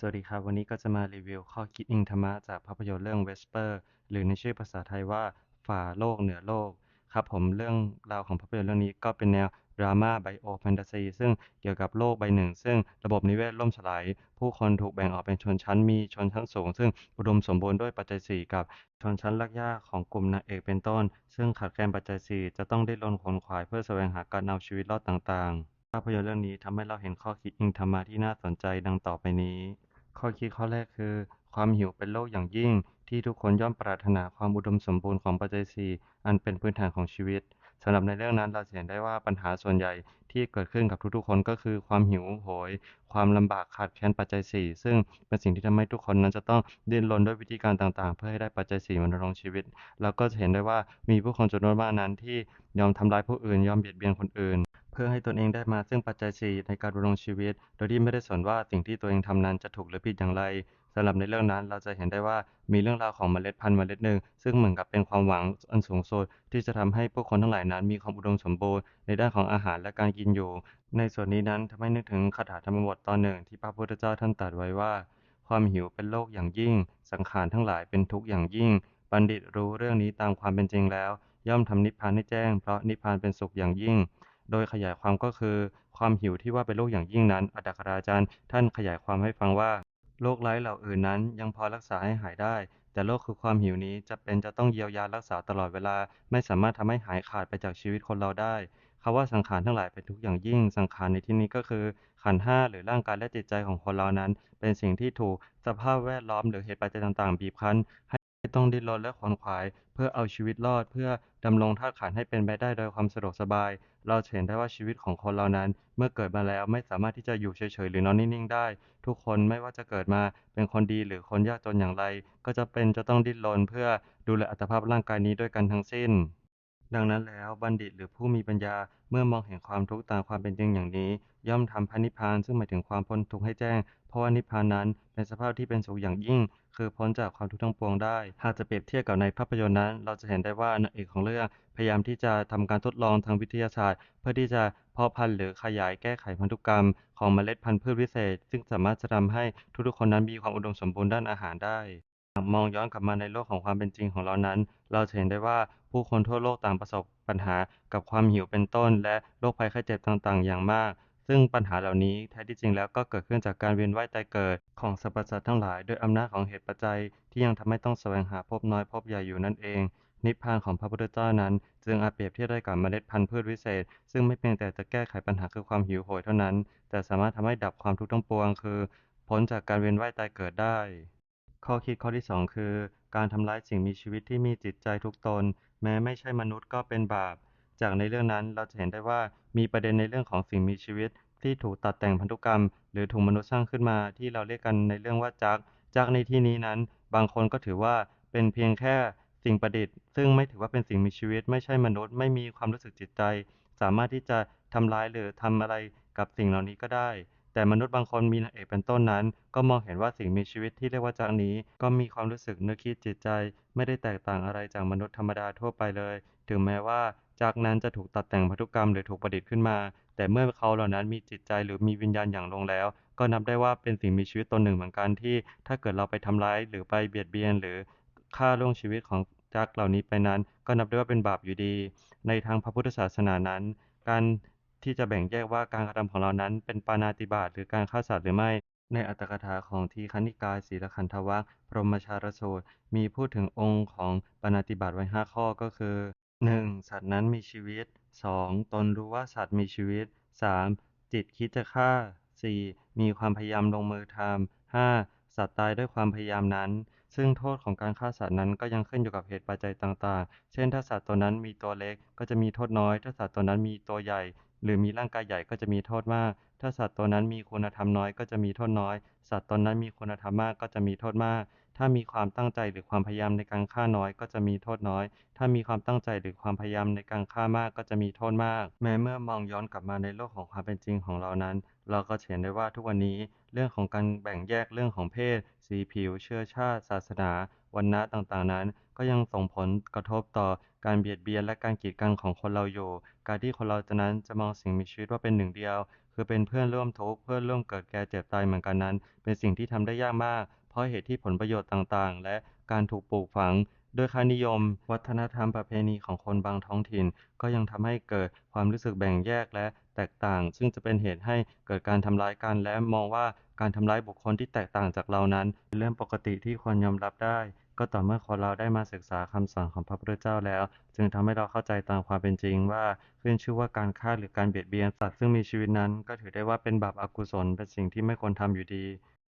สวัสดีครับ วันนี้ก็จะมารีวิวข้อคิดอิงธรรมะจากภาพยนตร์เรื่อง Vesper หรือในชื่อภาษาไทยว่าฝ่าโลกเหนือโลก ครับผมเรื่องราวของภาพยนตร์เรื่องนี้ก็เป็นแนวดราม่าไบโอแฟนตาซีซึ่งเกี่ยวกับโลกใบหนึ่ง ซึ่งระบบนิเวศล่มสลาย ผู้คนถูกแบ่งออกเป็นชนชั้นมีชนชั้นสูง ซึ่งอุดมสมบูรณ์ด้วยปัจจัยสี่กับชนชั้นรากหญ้าของกลุ่มนางเอกเป็นต้น ซึ่งขาดแคลนปัจจัยสี่จะต้องดิ้นรนขวนขวายเพื่อแสวงหาการเอาชีวิตรอดต่างๆ ภาพยนตร์เรื่องนี้ทำให้เราเห็นข้อคิดอิงธรรมะที่น่าสนใจดังต่อไปนี้ ข้อคิดข้อแรกคือ ความหิวเป็นโรคอย่างยิ่ง ที่ทุกคนย่อมปรารถนาความอุดมสมบูรณ์ของปัจจัยสี่อันเป็นพื้นฐานของชีวิต สำหรับในเรื่องนั้นเราเห็นได้ว่าปัญหาส่วนใหญ่ที่เกิดขึ้นกับทุกๆคนก็คือความหิวโหย ความลำบากขาดแคลนปัจจัยสี่ซึ่งเป็นสิ่งที่ทำให้ทุกคนนั้นจะต้องดิ้นรนด้วยวิธีการต่างๆ เพื่อให้ได้ปัจจัยสี่มาดำรงชีวิต เราก็จะเห็นได้ว่ามีผู้คนจำนวนมากนั้นที่ยอมทำร้ายผู้อื่น ยอมเบียดเบียนคนอื่นเพื่อให้ตนเองได้มาซึ่งปัจจัยสี่ในการดำรงชีวิต โดยที่ไม่ได้สนว่าสิ่งที่ตัวเองทำนั้นจะถูกหรือผิดอย่างไร สำหรับในเรื่องนั้นเราจะเห็นได้ว่ามีเรื่องราวของเมล็ดพันธุ์เมล็ดหนึ่งซึ่งเหมือนกับเป็นความหวังอันสูงสุดที่จะทำให้ผู้คนทั้งหลายนั้นมีความอุดมสมบูรณ์ในด้านของอาหารและการกินอยู่ ในส่วนนี้นั้นทำให้นึกถึงคาถาธรรมบทตอนหนึ่งที่พระพุทธเจ้าท่านตรัสไว้ว่า ความหิวเป็นโลกอย่างยิ่ง สังขารทั้งหลายเป็นทุกข์อย่างยิ่ง บัณฑิตรู้เรื่องนี้ตามความเป็นจริงแล้ว ย่อมทำนิพพานให้แจ้ง เพราะนิพพานเป็นสุขอย่างยิ่ง โดยขยายความก็คือ ความหิวที่ว่าเป็นโรคอย่างยิ่งนั้นอัตถกถาจารย์ท่านขยายความให้ฟังว่า โรคร้ายเหล่าอื่นนั้นยังพอรักษาให้หายได้ แต่โรคคือความหิวนี้จะเป็นจะต้องเยียวยารักษาตลอดเวลา ไม่สามารถทำให้หายขาดไปจากชีวิตคนเราได้คำว่าสังขารทั้งหลายเป็นทุกอย่างยิ่ง สังขารในที่นี้ก็คือ ขันห้าหรือร่างกายและจิตใจของคนเรานั้น เป็นสิ่งที่ถูกสภาพแวดล้อมหรือเหตุปัจจัยต่างๆ บีบคั้นให ต้องดิ้นรนและขวนขวายเพื่อเอาชีวิตรอด เพื่อดำรงธาตุขันให้เป็นไปได้โดยความสะดวกสบาย เราเห็นได้ว่าชีวิตของคนเรานั้น เมื่อเกิดมาแล้วไม่สามารถที่จะอยู่เฉยๆหรือนอนนิ่งๆได้ ทุกคนไม่ว่าจะเกิดมาเป็นคนดีหรือคนยากจนอย่างไร ก็จะเป็นจะต้องดิ้นรนเพื่อดูแลอัตภาพร่างกายนี้ด้วยกันทั้งสิ้น ดังนั้นแล้ว บัณฑิตหรือผู้มีปัญญาเมื่อมองเห็นความทุกข์ตามความเป็นจริงอย่างนี้ ย่อมทำพระนิพพานซึ่งหมายถึงความพ้นทุกข์ให้แจ้ง เพราะว่านิพพานนั้นเป็นสภาพที่เป็นสุขอย่างยิ่ง คือพ้นจากความทุกข์ทั้งปวงได้ หากจะเปรียบเทียบกับในภาพยนตร์นั้น เราจะเห็นได้ว่านางเอกของเรื่องพยายามที่จะทำการทดลองทางวิทยาศาสตร์ เพื่อที่จะเพาะพันธุ์หรือขยายแก้ไขพันธุกรรม ของเมล็ดพันธุ์พืชวิเศษ ซึ่งสามารถจะทำให้ทุกๆคนนั้นมีความอุดมสมบูรณ์ด้านอาหารได้ากมองย้อนกลับมาในโลกของความเป็นจริงของเรานั้น เราจะเห็นได้ว่าผู้คนทั่วโลกต่างประสบปัญหากับความหิวเป็นต้น และโรคภัยไข้เจ็บต่างๆ อย่างมาก ซึ่งปัญหาเหล่านี้แท้ที่จริงแล้วก็เกิดขึ้นจากการเวียนว่ายตายเกิดของสรรพสัตว์ทั้งหลายด้วยอำนาจของเหตุปัจจัย ที่ยังทำให้ต้องแสวงหาพบน้อยพบใหญ่อยู่นั่นเอง นิพพานของพระพุทธเจ้านั้น จึงอาเปรียบเทียบได้กับเมล็ดพันธุ์พืชวิเศษ ซึ่งไม่เพียงแต่จะแก้ไขปัญหาคือความหิวโหยเท่านั้น แต่สามารถทำให้ดับความทุกข์ทั้งปวงคือพ้นจากการเวียนว่ายตายเกิดได้ ข้อคิดข้อที่ 2 คือ การทำร้ายสิ่งมีชีวิตที่มีจิตใจทุกตน แม้ไม่ใช่มนุษย์ก็เป็นบาป จากในเรื่องนั้นเราจะเห็นได้ว่ามีประเด็นในเรื่องของสิ่งมีชีวิต ที่ถูกตัดแต่งพันธุกรรม หรือถูกมนุษย์สร้างขึ้นมาที่เราเรียกกันในเรื่องว่าจักรจักรในที่นี้นั้น บางคนก็ถือว่าเป็นเพียงแค่สิ่งประดิษฐ์ ซึ่งไม่ถือว่าเป็นสิ่งมีชีวิต ไม่ใช่มนุษย์ ไม่มีความรู้สึกจิตใจ สามารถที่จะทำร้ายหรือทำอะไรกับสิ่งเหล่านี้ก็ได้ แต่มนุษย์บางคนมีนางเอกเป็นต้นนั้น ก็มองเห็นว่าสิ่งมีชีวิตที่เรียกว่าจักรนี้ ก็มีความรู้สึกนึกคิดจิตใจ ไม่ได้แตกต่างอะไรจากมนุษย์ธรรมดาทั่วไปเลย ถึงแม้ว่าจักนั้นจะถูกตัดแต่งพันธุกรรมหรือถูกประดิษฐ์ขึ้นมา แต่เมื่อเขาเหล่านั้นมีจิตใจหรือมีวิญญาณอย่างลงแล้ว ก็นับได้ว่าเป็นสิ่งมีชีวิตตนหนึ่งเหมือนกันที่ ถ้าเกิดเราไปทำร้ายหรือไปเบียดเบียนหรือฆ่าล่วงชีวิตของจักรเหล่านี้ไปนั้น ก็นับได้ว่าเป็นบาปอยู่ดี ในทางพระพุทธศาสนานั้น การ ที่จะแบ่งแยกว่าการกระทำของเรานั้น เป็นปาณาติบาตหรือการฆ่าสัตว์หรือไม่ ในอัตถกถาของทีฆนิกายศีลขันธวรรคพรหมชารสูตร มีพูดถึงองค์ของปาณาติบาตไว้5ข้อก็คือ 1. สัตว์นั้นมีชีวิต 2. ตนรู้ว่าสัตว์มีชีวิต 3. จิตคิดจะฆ่า 4. มีความพยายามลงมือทำ 5. สัตว์ตายด้วยความพยายามนั้น ซึ่งโทษของการฆ่าสัตว์นั้นก็ยังขึ้นอยู่กับเหตุปัจจัยต่างๆ เช่นถ้าสัตว์ตัวนั้นมีตัวเล็กก็จะมีโทษน้อย ถ้าสัตว์ตัวนั้นมีตัวใหญ่ หรือมีร่างกายใหญ่ก็จะมีโทษมาก ถ้าสัตว์ตัวนั้นมีคุณธรรมน้อยก็จะมีโทษน้อย สัตว์ตนนั้นมีคุณธรรมมากก็จะมีโทษมาก ถ้ามีความตั้งใจหรือความพยายามในการฆ่าน้อยก็จะมีโทษน้อย ถ้ามีความตั้งใจหรือความพยายามในการฆ่ามากก็จะมีโทษมาก แม้เมื่อมองย้อนกลับมาในโลกของความเป็นจริงของเรานั้น เราก็เห็นได้ว่าทุกวันนี้เรื่องของการแบ่งแยกเรื่องของเพศ สีผิว เชื้อชาติ ศาสนา วรรณะต่างๆนั้น ก็ยังส่งผลกระทบต่อการเบียดเบียนและการกีดกันของคนเราอยู่ การที่คนเราจะนั้นจะมองสิ่งมีชีวิตว่าเป็นหนึ่งเดียว คือเป็นเพื่อนร่วมทุกข์เพื่อนร่วมเกิดแก่เจ็บตายเหมือนกันนั้น เป็นสิ่งที่ทำได้ยากมาก เพราะเหตุที่ผลประโยชน์ต่างๆ และการถูกปลูกฝังด้วยค่านิยม วัฒนธรรมประเพณีของคนบางท้องถิ่น ก็ยังทำให้เกิดความรู้สึกแบ่งแยกและแตกต่าง ซึ่งจะเป็นเหตุให้เกิดการทำร้ายกันและมองว่าการทำร้ายบุคคลที่แตกต่างจากเรานั้นเป็นเรื่องปกติที่ควรยอมรับได้ ก็ต่อเมื่อคนเราได้มาศึกษาคำสอนของพระพุทธเจ้าแล้ว จึงทำให้เราเข้าใจตามความเป็นจริงว่าขึ้นชื่อว่าการฆ่าหรือการเบียดเบียนสัตว์ซึ่งมีชีวิตนั้น ก็ถือได้ว่าเป็นบาปอกุศลเป็นสิ่งที่ไม่ควรทำอยู่ดี